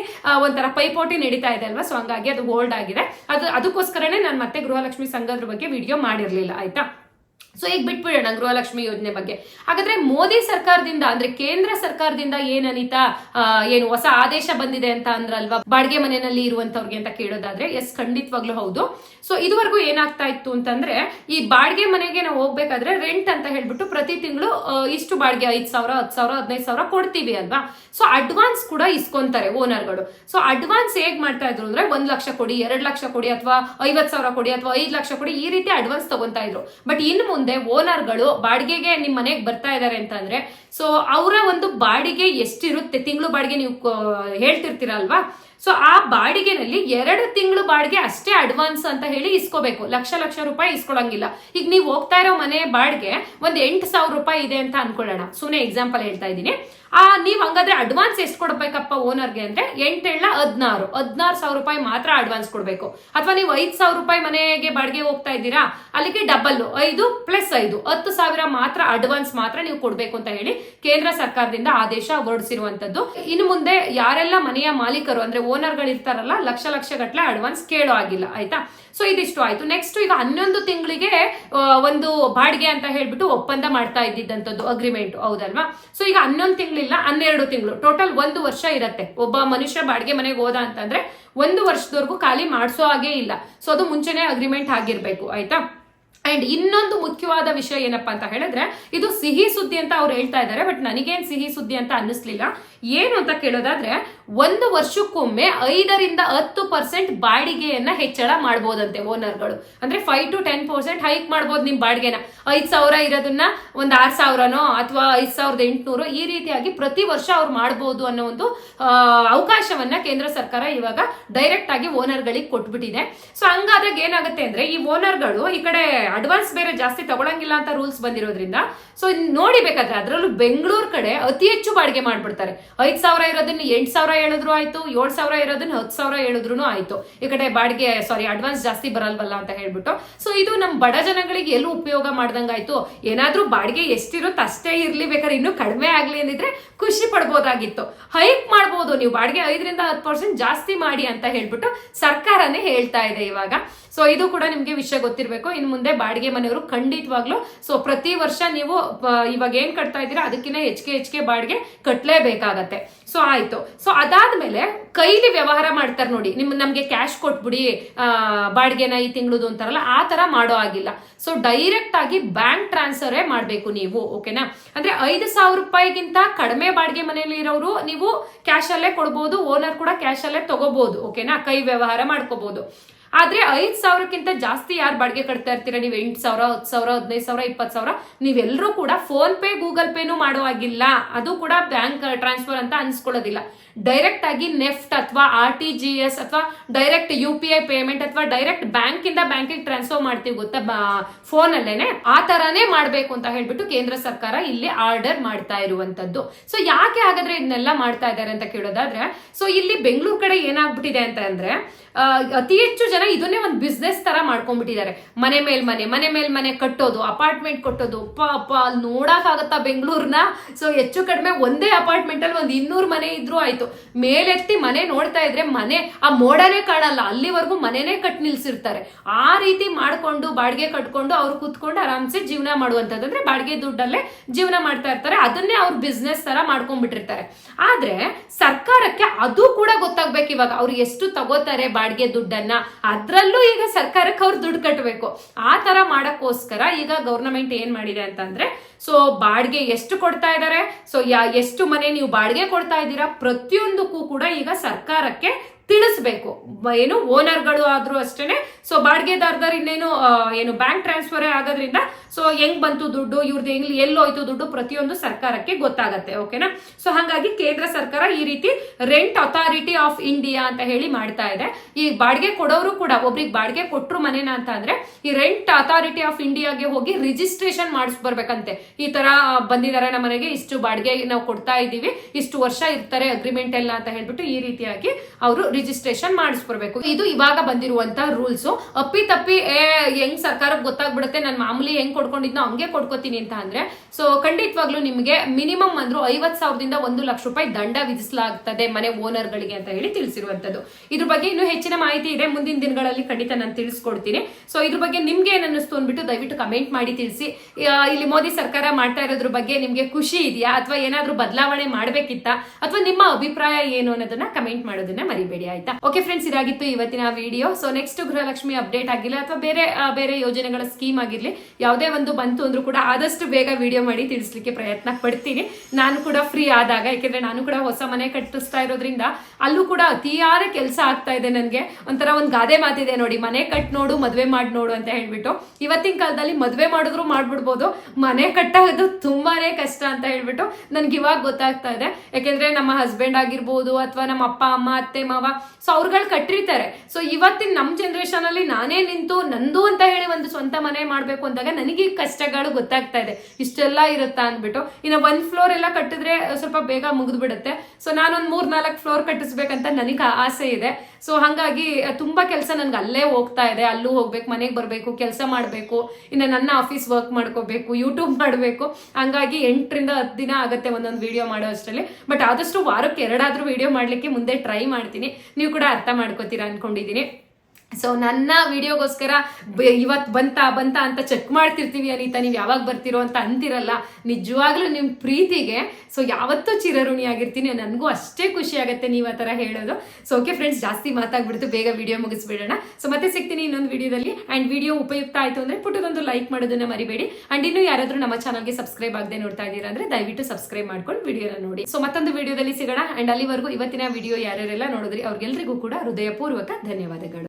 ಒಂಥರ ಪೈಪೋಟಿ ನಡೀತಾ ಇದೆ ಅಲ್ವಾ? ಸೊ ಹಂಗಾಗಿ ಅದು ಹೋಲ್ಡ್ ಆಗಿದೆ. ಅದು, ಅದಕ್ಕೋಸ್ಕರನೇ ನಾನು ಮತ್ತೆ ಗೃಹಲಕ್ಷ್ಮಿ ಸಂಘದ್ರ ಬಗ್ಗೆ ವಿಡಿಯೋ ಮಾಡಿರ್ಲಿಲ್ಲ. ಆಯ್ತಾ? ಸೊ ಈಗ ಬಿಟ್ಬಿಡೋಣ ಗೃಹಲಕ್ಷ್ಮಿ ಯೋಜನೆ ಬಗ್ಗೆ. ಹಾಗಾದ್ರೆ ಮೋದಿ ಸರ್ಕಾರದಿಂದ, ಅಂದ್ರೆ ಕೇಂದ್ರ ಸರ್ಕಾರದಿಂದ ಏನ್ ಅನಿತಾ ಏನು ಹೊಸ ಆದೇಶ ಬಂದಿದೆ ಅಂತ ಅಂದ್ರಲ್ವಾ? ಬಾಡಿಗೆ ಮನೆಯಲ್ಲಿ ಇರುವಂತವ್ರಿಗೆ ಅಂತ ಕೇಳೋದಾದ್ರೆ ಎಸ್ ಖಂಡಿತವಾಗ್ಲೂ ಹೌದು. ಸೊ ಇದುವರೆಗೂ ಏನಾಗ್ತಾ ಇತ್ತು ಅಂತಂದ್ರೆ, ಈ ಬಾಡಿಗೆ ಮನೆಗೆ ನಾವು ಹೋಗ್ಬೇಕಾದ್ರೆ ರೆಂಟ್ ಅಂತ ಹೇಳ್ಬಿಟ್ಟು ಪ್ರತಿ ತಿಂಗಳು ಇಷ್ಟು ಬಾಡಿಗೆ, ಐದ್ ಸಾವಿರ, ಹತ್ತು ಸಾವಿರ, ಹದಿನೈದು ಸಾವಿರ ಕೊಡ್ತೀವಿ ಅಲ್ವಾ? ಸೊ ಅಡ್ವಾನ್ಸ್ ಕೂಡ ಇಸ್ಕೊಂತಾರೆ ಓನರ್ಗಳು ಸೊ ಅಡ್ವಾನ್ಸ್ ಹೇಗ್ ಮಾಡ್ತಾ ಇದ್ರು ಅಂದ್ರೆ ಒಂದ್ ಲಕ್ಷ ಕೊಡಿ, ಎರಡ್ ಲಕ್ಷ ಕೊಡಿ, ಅಥವಾ ಐವತ್ ಸಾವಿರ ಕೊಡಿ, ಅಥವಾ ಐದ್ ಲಕ್ಷ ಕೊಡಿ, ಈ ರೀತಿ ಅಡ್ವಾನ್ಸ್ ತಗೊಂತಾ ಇದ್ರು. ಬಟ್ ಇನ್ನು ಓನರ್ಗಳು ಬಾಡಿಗೆಗೆ ನಿಮ್ಮ ಮನೆಗೆ ಬರ್ತಾ ಇದ್ದಾರೆ ಅಂತಂದ್ರೆ ಸೊ ಅವರ ಒಂದು ಬಾಡಿಗೆ ಎಷ್ಟಿರುತ್ತೆ? ತಿಂಗಳು ಬಾಡಿಗೆ ನೀವು ಹೇಳ್ತಿರ್ತೀರಲ್ವಾ? ಸೊ ಆ ಬಾಡಿಗೆನಲ್ಲಿ ಎರಡು ತಿಂಗಳು ಬಾಡಿಗೆ ಅಷ್ಟೇ ಅಡ್ವಾನ್ಸ್ ಅಂತ ಹೇಳಿ ಇಸ್ಕೋಬೇಕು. ಲಕ್ಷ ಲಕ್ಷ ರೂಪಾಯಿ ಇಸ್ಕೊಳಂಗಿಲ್ಲ. ಈಗ ನೀವು ಹೋಗ್ತಾ ಇರೋ ಮನೆ ಬಾಡಿಗೆ ಒಂದ್ ಎಂಟು ಸಾವಿರ ರೂಪಾಯಿ ಇದೆ ಅಂತ ಅನ್ಕೊಳ್ಳೋಣ. ಸುಮ್ಮನೆ ಎಕ್ಸಾಂಪಲ್ ಹೇಳ್ತಾ ಇದ್ದೀನಿ. ಆ, ನೀವ್ ಹಂಗಾದ್ರೆ ಅಡ್ವಾನ್ಸ್ ಎಷ್ಟು ಕೊಡ್ಬೇಕಪ್ಪ ಓನರ್ಗೆ ಅಂದ್ರೆ ಎಂಟೆಳ್ಳ ಹದ್ನಾರು. ಹದ್ನಾರು ಸಾವಿರ ರೂಪಾಯಿ ಮಾತ್ರ ಅಡ್ವಾನ್ಸ್ ಕೊಡ್ಬೇಕು. ಅಥವಾ ನೀವು ಐದ್ ಸಾವಿರ ರೂಪಾಯಿ ಮನೆಗೆ ಬಾಡಿಗೆ ಹೋಗ್ತಾ ಇದ್ದೀರಾ, ಅಲ್ಲಿಗೆ ಡಬಲ್ ಐದು ಪ್ಲಸ್ ಐದು. ಹತ್ತು ಸಾವಿರ ಮಾತ್ರ ಅಡ್ವಾನ್ಸ್ ಮಾತ್ರ ನೀವು ಕೊಡ್ಬೇಕು ಅಂತ ಹೇಳಿ ಕೇಂದ್ರ ಸರ್ಕಾರದಿಂದ ಆದೇಶ ಹೊರಡಿಸಿರುವಂತದ್ದು. ಇನ್ನು ಮುಂದೆ ಯಾರೆಲ್ಲ ಮನೆಯ ಮಾಲೀಕರು, ಅಂದ್ರೆ ಓನರ್ಗಳು ಇರ್ತಾರಲ್ಲ ಲಕ್ಷ ಲಕ್ಷ ಗಟ್ಟಲೆ ಅಡ್ವಾನ್ಸ್ ಕೇಳೋ ಆಗಿಲ್ಲ ಆಯ್ತಾ? ಸೊ ಇದಿಷ್ಟು ಆಯ್ತು. ನೆಕ್ಸ್ಟ್ ಈಗ ಹನ್ನೊಂದು ತಿಂಗಳಿಗೆ ಒಂದು ಬಾಡಿಗೆ ಅಂತ ಹೇಳ್ಬಿಟ್ಟು ಒಪ್ಪಂದ ಮಾಡ್ತಾ ಇದ್ದಿದ್ದಂಥದ್ದು ಅಗ್ರಿಮೆಂಟ್ ಹೌದಲ್ವಾ? ಸೊ ಈಗ ಹನ್ನೊಂದು ತಿಂಗಳಿಲ್ಲ, ಹನ್ನೆರಡು ತಿಂಗಳು. ಟೋಟಲ್ ಒಂದು ವರ್ಷ ಇರತ್ತೆ. ಒಬ್ಬ ಮನುಷ್ಯ ಬಾಡಿಗೆ ಮನೆಗೆ ಹೋದ ಅಂತಂದ್ರೆ ಒಂದು ವರ್ಷದವರೆಗೂ ಖಾಲಿ ಮಾಡಿಸೋ ಹಾಗೆ ಇಲ್ಲ. ಸೊ ಅದು ಮುಂಚೆನೆ ಅಗ್ರಿಮೆಂಟ್ ಆಗಿರ್ಬೇಕು, ಆಯ್ತಾ? ಅಂಡ್ ಇನ್ನೊಂದು ಮುಖ್ಯವಾದ ವಿಷಯ ಏನಪ್ಪಾ ಅಂತ ಹೇಳಿದ್ರೆ, ಇದು ಸಿಹಿ ಸುದ್ದಿ ಅಂತ ಅವ್ರು ಹೇಳ್ತಾ ಇದ್ದಾರೆ ಬಟ್ ನನಗೇನು ಸಿಹಿ ಸುದ್ದಿ ಅಂತ ಅನ್ನಿಸ್ಲಿಲ್ಲ. ಏನು ಅಂತ ಕೇಳೋದಾದ್ರೆ ಒಂದು ವರ್ಷಕ್ಕೊಮ್ಮೆ ಐದರಿಂದ ಹತ್ತು ಪರ್ಸೆಂಟ್ ಬಾಡಿಗೆಯನ್ನ ಹೆಚ್ಚಳ ಮಾಡ್ಬೋದಂತೆ ಓನರ್ಗಳು. ಅಂದ್ರೆ five to ten percent hike ಮಾಡ್ಬೋದು ನಿಮ್ ಬಾಡಿಗೆನ. ಐದ್ ಸಾವಿರ ಇರೋದನ್ನ ಒಂದ್ ಆರ್ ಸಾವಿರನೋ ಅಥವಾ ಐದ್ ಸಾವಿರದ ಎಂಟುನೂರು ಈ ರೀತಿಯಾಗಿ ಪ್ರತಿ ವರ್ಷ ಅವ್ರು ಮಾಡ್ಬೋದು ಅನ್ನೋ ಒಂದು ಅವಕಾಶವನ್ನ ಕೇಂದ್ರ ಸರ್ಕಾರ ಇವಾಗ ಡೈರೆಕ್ಟ್ ಆಗಿ ಓನರ್ಗಳಿಗೆ ಕೊಟ್ಬಿಟ್ಟಿದೆ. ಸೊ ಹಂಗಾದಾಗ ಏನಾಗುತ್ತೆ ಅಂದ್ರೆ ಈ ಓನರ್ಗಳು ಈ ಕಡೆ ಅಡ್ವಾನ್ಸ್ ಬೇರೆ ಜಾಸ್ತಿ ತಗೊಳಂಗಿಲ್ಲ ಅಂತ ರೂಲ್ಸ್ ಬಂದಿರೋದ್ರಿಂದ ಸೊ ನೋಡಿ ಬೇಕಾದ್ರೆ ಅದರಲ್ಲೂ ಬೆಂಗಳೂರು ಕಡೆ ಅತಿ ಹೆಚ್ಚು ಬಾಡಿಗೆ ಮಾಡ್ಬಿಡ್ತಾರೆ. ಐದ್ ಸಾವಿರ ಇರೋದನ್ನ ಎಂಟ್ ಸಾವಿರ ಹೇಳಿದ್ರು ಆಯ್ತು, ಏಳ್ ಸಾವಿರ ಇರೋದನ್ನ ಹತ್ತು ಸಾವಿರ ಹೇಳಿದ್ರು ಆಯ್ತು. ಈ ಕಡೆ ಬಾಡಿಗೆ ಸಾರಿ ಅಡ್ವಾನ್ಸ್ ಜಾಸ್ತಿ ಬರಲ್ವಲ್ಲ ಅಂತ ಹೇಳ್ಬಿಟ್ಟು. ಸೊ ಇದು ನಮ್ಮ ಬಡ ಜನಗಳಿಗೆ ಎಲ್ಲೂ ಉಪಯೋಗ ಮಾಡ್ದಂಗಾಯ್ತು. ಏನಾದ್ರೂ ಬಾಡಿಗೆ ಎಷ್ಟಿರುತ್ತೋ ಅಷ್ಟೇ ಇರ್ಲಿ ಬೇಕಾದ್ರೆ ಇನ್ನೂ ಕಡಿಮೆ ಆಗ್ಲಿ ಅಂದಿದ್ರೆ ಖುಷಿ ಪಡ್ಬೋದಾಗಿತ್ತು. ಹೈಕ್ ಮಾಡ್ಬೋದು, ನೀವು ಬಾಡಿಗೆ ಐದರಿಂದ ಹತ್ತು ಪರ್ಸೆಂಟ್ ಜಾಸ್ತಿ ಮಾಡಿ ಅಂತ ಹೇಳ್ಬಿಟ್ಟು ಸರ್ಕಾರನೇ ಹೇಳ್ತಾ ಇದೆ ಇವಾಗ. ಸೊ ಇದು ಕೂಡ ನಿಮ್ಗೆ ವಿಷಯ ಗೊತ್ತಿರಬೇಕು. ಇನ್ನು ಮುಂದೆ ಬಾಡಿಗೆ ಮನೆಯವರು ಖಂಡಿತವಾಗ್ಲು ಸೊ ಪ್ರತಿ ವರ್ಷ ನೀವು ಇವಾಗ ಏನ್ ಕಟ್ತಾ ಇದ್ದೀರಾ ಅದಕ್ಕಿಂತ ಹೆಚ್ಚಿಗೆ ಹೆಚ್ಚಿಗೆ ಬಾಡಿಗೆ ಕಟ್ಲೇಬೇಕಾಗತ್ತೆ. ಸೊ ಆಯ್ತು. ಸೊ ಅದಾದ್ಮೇಲೆ ಕೈಲಿ ವ್ಯವಹಾರ ಮಾಡ್ತಾರೆ ನೋಡಿ. ನಿಮ್, ನಮ್ಗೆ ಕ್ಯಾಶ್ ಕೊಟ್ಬಿಡಿ ಬಾಡಿಗೆನ ಈ ತಿಂಗಳದು ಅಂತಾರಲ್ಲ, ಆ ತರ ಮಾಡೋ ಆಗಿಲ್ಲ ಸೊ ಡೈರೆಕ್ಟ್ ಆಗಿ ಬ್ಯಾಂಕ್ ಟ್ರಾನ್ಸ್ಫರೇ ಮಾಡಬೇಕು ನೀವು ಓಕೆನಾ ಅಂದ್ರೆ ಐದು ಸಾವಿರ ರೂಪಾಯಿಗಿಂತ ಕಡಿಮೆ ಬಾಡಿಗೆ ಮನೆಯಲ್ಲಿ ಇರೋರು ನೀವು ಕ್ಯಾಶ್ ಅಲ್ಲೇ ಕೊಡ್ಬೋದು ಓನರ್ ಕೂಡ ಕ್ಯಾಶ್ ಅಲ್ಲೇ ತಗೋಬಹುದು ಓಕೆನಾ ಕೈ ವ್ಯವಹಾರ ಮಾಡ್ಕೋಬಹುದು ಆದ್ರೆ ಐದ್ ಸಾವಿರಕ್ಕಿಂತ ಜಾಸ್ತಿ ಯಾರು ಬಾಡಿಗೆ ಕಟ್ತಾ ಇರ್ತೀರಾ? ನೀವು ಎಂಟು ಸಾವಿರ, ಹತ್ತು ಸಾವಿರ, ಹದಿನೈದು ಸಾವಿರ, ಇಪ್ಪತ್ತು ಸಾವಿರ ನೀವೆಲ್ಲರೂ ಕೂಡ ಫೋನ್ ಪೇ, ಗೂಗಲ್ ಪೇನು ಮಾಡೋ ಆಗಿಲ್ಲ ಅದು ಕೂಡ ಬ್ಯಾಂಕ್ ಟ್ರಾನ್ಸ್ಫರ್ ಅಂತ ಅನ್ಸ್ಕೊಳ್ಳೋದಿಲ್ಲ. ಡೈರೆಕ್ಟ್ ಆಗಿ ನೆಫ್ಟ್ ಅಥವಾ ಆರ್ ಟಿ ಜಿ ಎಸ್ ಅಥವಾ direct U P I payment ಅಥವಾ ಡೈರೆಕ್ಟ್ ಬ್ಯಾಂಕ್ ಇಂದ ಬ್ಯಾಂಕಿಗೆ ಟ್ರಾನ್ಸ್ಫರ್ ಮಾಡ್ತೀವಿ ಗೊತ್ತಾ? ಫೋನ್ ಅಲ್ಲೇನೆ ಆ ತರಾನೇ ಮಾಡಬೇಕು ಅಂತ ಹೇಳ್ಬಿಟ್ಟು ಕೇಂದ್ರ ಸರ್ಕಾರ ಇಲ್ಲಿ ಆರ್ಡರ್ ಮಾಡ್ತಾ ಇರುವಂತದ್ದು. ಸೊ ಯಾಕೆ ಹಾಗಾದ್ರೆ ಇದನ್ನೆಲ್ಲ ಮಾಡ್ತಾ ಇದ್ದಾರೆ ಅಂತ ಕೇಳೋದಾದ್ರೆ, ಸೊ ಇಲ್ಲಿ ಬೆಂಗಳೂರು ಕಡೆ ಏನಾಗ್ಬಿಟ್ಟಿದೆ ಅಂತ ಅಂದ್ರೆ ಅತಿ ಹೆಚ್ಚು ಜನ ಇದನ್ನೇ ಒಂದು ಬಿಸ್ನೆಸ್ ತರ ಮಾಡ್ಕೊಂಡ್ಬಿಟ್ಟಿದ್ದಾರೆ. ಮನೆ ಮೇಲ್ ಮನೆ ಮನೆ ಮೇಲ್ ಮನೆ ಕಟ್ಟೋದು ಅಪಾರ್ಟ್ಮೆಂಟ್ ಕಟ್ಟೋದು. ಪಾಪ ಅಲ್ಲಿ ಆಗತ್ತಾ ಬೆಂಗಳೂರ್ನ? ಸೊ ಹೆಚ್ಚು ಕಡಿಮೆ ಒಂದೇ ಅಪಾರ್ಟ್ಮೆಂಟ್ ಅಲ್ಲಿ ಒಂದ್ ಇನ್ನೂರು ಮನೆ ಇದ್ರೂ ಆಯ್ತು. ಮೇಲೆತ್ತಿ ಮನೆ ನೋಡ್ತಾ ಇದ್ರೆ ಮನೆ ಆ ಮೋಡನೇ ಕಾಣಲ್ಲ. ಅಲ್ಲಿವರೆಗೂ ಮನೆನೇ ಕಟ್ ನಿಲ್ಸಿರ್ತಾರೆ. ಆ ರೀತಿ ಮಾಡ್ಕೊಂಡು ಬಾಡಿಗೆ ಕಟ್ಕೊಂಡು ಅವ್ರು ಕೂತ್ಕೊಂಡು ಆರಾಮ್ಸೆ ಜೀವನ ಮಾಡುವಂಥದ್ದು. ಅಂದ್ರೆ ಬಾಡಿಗೆ ದುಡ್ಡಲ್ಲೇ ಜೀವನ ಮಾಡ್ತಾ ಇರ್ತಾರೆ. ಅದನ್ನೇ ಅವ್ರು ಬಿಸ್ನೆಸ್ ತರ ಮಾಡ್ಕೊಂಡ್ಬಿಟ್ಟಿರ್ತಾರೆ. ಆದ್ರೆ ಸರ್ಕಾರಕ್ಕೆ ಅದು ಕೂಡ ಗೊತ್ತಾಗ್ಬೇಕು ಇವಾಗ. ಅವ್ರು ಎಷ್ಟು ತಗೋತಾರೆ ಬಾಡಿಗೆ ದುಡ್ಡನ್ನ ಅದ್ರಲ್ಲೂ ಈಗ ಸರ್ಕಾರಕ್ಕೆ ಅವ್ರು ದುಡ್ಡು ಕಟ್ಟಬೇಕು ಆ ತರ ಮಾಡಕ್ಕೋಸ್ಕರ ಈಗ ಗೌರ್ನಮೆಂಟ್ ಏನ್ ಮಾಡಿದೆ ಅಂತಂದ್ರೆ, ಸೊ ಬಾಡಿಗೆ ಎಷ್ಟು ಕೊಡ್ತಾ ಇದ್ದಾರೆ ಸೊ ಎಷ್ಟು ಮನೆ ನೀವು ಬಾಡಿಗೆ ಕೊಡ್ತಾ ಇದ್ದೀರಾ ಪ್ರತಿಯೊಂದಕ್ಕೂ ಕೂಡ ಈಗ ಸರ್ಕಾರಕ್ಕೆ ತಿಳಿಸ್ಬೇಕು. ಏನು ಓನರ್ಗಳು ಆದ್ರೂ ಅಷ್ಟೇನೆ. ಸೊ ಬಾಡಿಗೆದಾರದಾರ ಇನ್ನೇನು ಏನು ಬ್ಯಾಂಕ್ ಟ್ರಾನ್ಸ್ಫರ್ ಆಗೋದ್ರಿಂದ ಸೊ ಹೆಂಗ್ ಬಂತು ದುಡ್ಡು ಇವ್ರದ್ದು ಹೆಂಗ್ ಎಲ್ಲೋಯ್ತು ದುಡ್ಡು ಪ್ರತಿಯೊಂದು ಸರ್ಕಾರಕ್ಕೆ ಗೊತ್ತಾಗತ್ತೆ, ಓಕೆನಾ? ಸೊ ಹಾಗಾಗಿ ಕೇಂದ್ರ ಸರ್ಕಾರ ಈ ರೀತಿ ರೆಂಟ್ ಅಥಾರಿಟಿ ಆಫ್ ಇಂಡಿಯಾ ಅಂತ ಹೇಳಿ ಮಾಡ್ತಾ ಇದೆ. ಈ ಬಾಡಿಗೆ ಕೊಡೋರು ಕೂಡ, ಒಬ್ರಿಗೆ ಬಾಡಿಗೆ ಕೊಟ್ಟರು ಮನೇನ ಅಂತ ಅಂದ್ರೆ, ಈ ರೆಂಟ್ ಅಥಾರಿಟಿ ಆಫ್ ಇಂಡಿಯಾಗೆ ಹೋಗಿ ರಿಜಿಸ್ಟ್ರೇಷನ್ ಮಾಡಿಸ್ಬರ್ಬೇಕಂತೆ ಈ ತರ ಬಂದಿದ್ದಾರೆ ನಮ್ಮ ಮನೆಗೆ, ಇಷ್ಟು ಬಾಡಿಗೆ ನಾವು ಕೊಡ್ತಾ ಇದ್ದೀವಿ, ಇಷ್ಟು ವರ್ಷ ಇರ್ತಾರೆ ಅಗ್ರಿಮೆಂಟ್ ಎಲ್ಲ ಅಂತ ಹೇಳ್ಬಿಟ್ಟು ಈ ರೀತಿಯಾಗಿ ಅವರು ರಿಜಿಸ್ಟ್ರೇಷನ್ ಮಾಡಿಸ್ಕೊಡ್ಬೇಕು. ಇದು ಇವಾಗ ಬಂದಿರುವಂತ ರೂಲ್ಸ್ ಅಪ್ಪಿ ತಪ್ಪಿ ಹೆಂಗ್ ಸರ್ಕಾರಕ್ಕೆ ಗೊತ್ತಾಗ್ಬಿಡುತ್ತೆ? ನಾನು ಮಾಮೂಲಿ ಹೆಂಗ್ ಕೊಡ್ಕೊಂಡಿದ್ನೋ ಹಂಗೆ ಕೊಡ್ಕೋತೀನಿ ಅಂತ ಅಂದ್ರೆ ಸೊ ಖಂಡಿತವಾಗ್ಲೂ ನಿಮಗೆ ಮಿನಿಮಮ್ ಅಂದ್ರೂ ಐವತ್ ಸಾವಿರದಿಂದ ಒಂದು ಲಕ್ಷ ರೂಪಾಯಿ ದಂಡ ವಿಧಿಸಲಾಗ್ತದೆ ಮನೆ ಓನರ್ ಗಳಿಗೆ ಅಂತ ಹೇಳಿ ತಿಳಿಸಿರುವಂತದ್ದು. ಇದ್ರ ಬಗ್ಗೆ ಇನ್ನೂ ಹೆಚ್ಚಿನ ಮಾಹಿತಿ ಇದೆ. ಮುಂದಿನ ದಿನಗಳಲ್ಲಿ ಖಂಡಿತ ನಾನು ತಿಳಿಸ್ಕೊಡ್ತೀನಿ. ಸೊ ಇದ್ರ ಬಗ್ಗೆ ನಿಮ್ಗೆ ಏನ್ ಅನ್ನಿಸ್ತು ಅಂದ್ಬಿಟ್ಟು ದಯವಿಟ್ಟು ಕಮೆಂಟ್ ಮಾಡಿ, ತಿಳಿಸಿ. ಇಲ್ಲಿ ಮೋದಿ ಸರ್ಕಾರ ಮಾಡ್ತಾ ಇರೋದ್ರ ಬಗ್ಗೆ ನಿಮ್ಗೆ ಖುಷಿ ಇದೆಯಾ? ಅಥವಾ ಏನಾದ್ರೂ ಬದಲಾವಣೆ ಮಾಡ್ಬೇಕಿತ್ತ? ಅಥವಾ ನಿಮ್ಮ ಅಭಿಪ್ರಾಯ ಏನು ಅನ್ನೋದನ್ನ ಕಮೆಂಟ್ ಮಾಡೋದನ್ನ ಮರಿಬೇಡಿ. ಆಯ್ತಾ? ಓಕೆ ಫ್ರೆಂಡ್ಸ್ ಇದಾಗಿತ್ತು ಇವತ್ತಿನ video so next Gruhalakshmi update ಆಗಿಲ್ಲ ಅಥವಾ ಬೇರೆ ಬೇರೆ ಯೋಜನೆಗಳ ಸ್ಕೀಮ್ ಆಗಿರ್ಲಿ, ಯಾವುದೇ ಒಂದು ಬಂತು ಅಂದ್ರೂ ಕೂಡ ಆದಷ್ಟು ಬೇಗ ವಿಡಿಯೋ ಮಾಡಿ ತಿಳಿಸ್ಲಿಕ್ಕೆ ಪ್ರಯತ್ನ ಪಡ್ತೀನಿ. ನಾನು ಕೂಡ ಫ್ರೀ ಆದಾಗ, ಯಾಕೆಂದ್ರೆ ನಾನು ಕೂಡ ಹೊಸ ಮನೆ ಕಟ್ಟಿಸ್ತಾ ಇರೋದ್ರಿಂದ ಅಲ್ಲೂ ಕೂಡ ಅತಿಯಾದ ಕೆಲಸ ಆಗ್ತಾ ಇದೆ ನನಗೆ. ಒಂಥರ ಒಂದು ಗಾದೆ ಮಾತಿದೆ ನೋಡಿ, ಮನೆ ಕಟ್ ನೋಡು, ಮದ್ವೆ ಮಾಡಿ ನೋಡು ಅಂತ ಹೇಳ್ಬಿಟ್ಟು. ಇವತ್ತಿನ ಕಾಲದಲ್ಲಿ ಮದ್ವೆ ಮಾಡಿದ್ರು ಮಾಡ್ಬಿಡ್ಬೋದು, ಮನೆ ಕಟ್ಟೋದು ತುಂಬಾನೇ ಕಷ್ಟ ಅಂತ ಹೇಳ್ಬಿಟ್ಟು ನನ್ಗೆ ಇವಾಗ ಗೊತ್ತಾಗ್ತಾ ಇದೆ. ಯಾಕೆಂದ್ರೆ ನಮ್ಮ ಹಸ್ಬೆಂಡ್ ಆಗಿರ್ಬೋದು ಅಥವಾ ನಮ್ಮ ಅಪ್ಪ, ಅಮ್ಮ, ಅತ್ತೆ, ಮಾವ ಸೊ ಅವ್ರುಗಳು ಕಟ್ಟಿರ್ತಾರೆ. ಸೊ ಇವತ್ತಿನ ನಮ್ಮ ಜನರೇಷನ್ ಅಲ್ಲಿ ನಾನೇ ನಿಂತು ನಂದು ಅಂತ ಹೇಳಿ ಒಂದು ಸ್ವಂತ ಮನೆ ಮಾಡ್ಬೇಕು ಅಂದಾಗ ನನಗೆ ಕಷ್ಟಗಳು ಗೊತ್ತಾಗ್ತಾ ಇದೆ. ಇಷ್ಟೆಲ್ಲ ಇರುತ್ತಾ ಅಂದ್ಬಿಟ್ಟು. ಇನ್ನು ಒಂದ್ ಫ್ಲೋರ್ ಎಲ್ಲ ಕಟ್ಟಿದ್ರೆ ಸ್ವಲ್ಪ ಬೇಗ ಮುಗಿದು ಬಿಡುತ್ತೆ ಸೊ ನಾನೊಂದು ಮೂರ್ ನಾಲ್ಕು ಫ್ಲೋರ್ ಕಟ್ಟಿಸ್ಬೇಕಂತ ನನಗೆ ಆಸೆ ಇದೆ. ಸೊ ಹಾಗಾಗಿ ತುಂಬಾ ಕೆಲಸ ನನ್ಗೆ ಅಲ್ಲೇ ಹೋಗ್ತಾ ಇದೆ. ಅಲ್ಲೂ ಹೋಗ್ಬೇಕು, ಮನೆಗೆ ಬರಬೇಕು, ಕೆಲಸ ಮಾಡಬೇಕು. ಇನ್ನು ನನ್ನ ಆಫೀಸ್ ವರ್ಕ್ ಮಾಡ್ಕೋಬೇಕು ಯೂಟ್ಯೂಬ್ ಮಾಡಬೇಕು. ಹಂಗಾಗಿ ಎಂಟರಿಂದ ಹತ್ತು ದಿನ ಆಗುತ್ತೆ ಒಂದೊಂದು ವಿಡಿಯೋ ಮಾಡೋ ಅಷ್ಟರಲ್ಲಿ. ಬಟ್ ಆದಷ್ಟು ವಾರಕ್ಕೆ ಎರಡಾದ್ರೂ ವಿಡಿಯೋ ಮಾಡ್ಲಿಕ್ಕೆ ಮುಂದೆ ಟ್ರೈ ಮಾಡ್ತೀನಿ. ನೀವು ಕೂಡ ಅರ್ಥ ಮಾಡ್ಕೋತೀರಾ ಅನ್ಕೊಂಡಿದ್ದೀನಿ. ಸೊ ನನ್ನ ವಿಡಿಯೋಗೋಸ್ಕರ ಇವತ್ತು ಬಂತಾ ಬಂತಾ ಅಂತ ಚೆಕ್ ಮಾಡ್ತಿರ್ತೀವಿ ಅನಿತಾ, ನೀವು ಯಾವಾಗ ಬರ್ತಿರೋ ಅಂತ ಅಂತಿರಲ್ಲ. ನಿಜವಾಗ್ಲೂ ನಿಮ್ಮ ಪ್ರೀತಿಗೆ ಸೊ ಯಾವತ್ತೂ ಚಿರಋಣಿಯಾಗಿರ್ತೀನಿ ನನಗೂ ಅಷ್ಟೇ ಖುಷಿ ಆಗುತ್ತೆ ನೀವು ಆ ಥರ ಹೇಳೋದು. ಸೊ ಓಕೆ ಫ್ರೆಂಡ್ಸ್ ಜಾಸ್ತಿ ಮಾತಾಗ್ಬಿಡ್ತು ಬೇಗ ವಿಡಿಯೋ ಮುಗಿಸ್ಬಿಡೋಣ. ಸೊ ಮತ್ತೆ ಸಿಗ್ತೀನಿ ಇನ್ನೊಂದು ವಿಡಿಯೋದಲ್ಲಿ. ಆ್ಯಂಡ್ ವಿಡಿಯೋ ಉಪಯುಕ್ತ ಆಯಿತು ಅಂದರೆ ಪುಟ್ಟದೊಂದು ಲೈಕ್ ಮಾಡೋದನ್ನ ಮರಿಬೇಡಿ. ಆ್ಯಂಡ್ ಇನ್ನೂ ಯಾರಾದರೂ ನಮ್ಮ ಚಾನಲ್ಗೆ ಸಬ್ಸ್ಕ್ರೈಬ್ ಆಗದೆ ನೋಡ್ತಾ ಇದ್ದೀರಾ ಅಂದರೆ ದಯವಿಟ್ಟು ಸಬ್ಸ್ಕ್ರೈಬ್ ಮಾಡ್ಕೊಂಡು ವಿಡಿಯೋನ ನೋಡಿ. ಸೊ ಮತ್ತೊಂದು ವಿಡಿಯೋದಲ್ಲಿ ಸಿಗೋಣ. ಆ್ಯಂಡ್ ಅಲ್ಲಿವರೆಗೂ ಇವತ್ತಿನ ವಿಡಿಯೋ ಯಾರ್ಯಾರೆಲ್ಲ ನೋಡಿದ್ರಿ, ಅವ್ರಿಗೆಲ್ರಿಗೂ ಕೂಡ ಹೃದಯಪೂರ್ವಕ ಧನ್ಯವಾದಗಳು.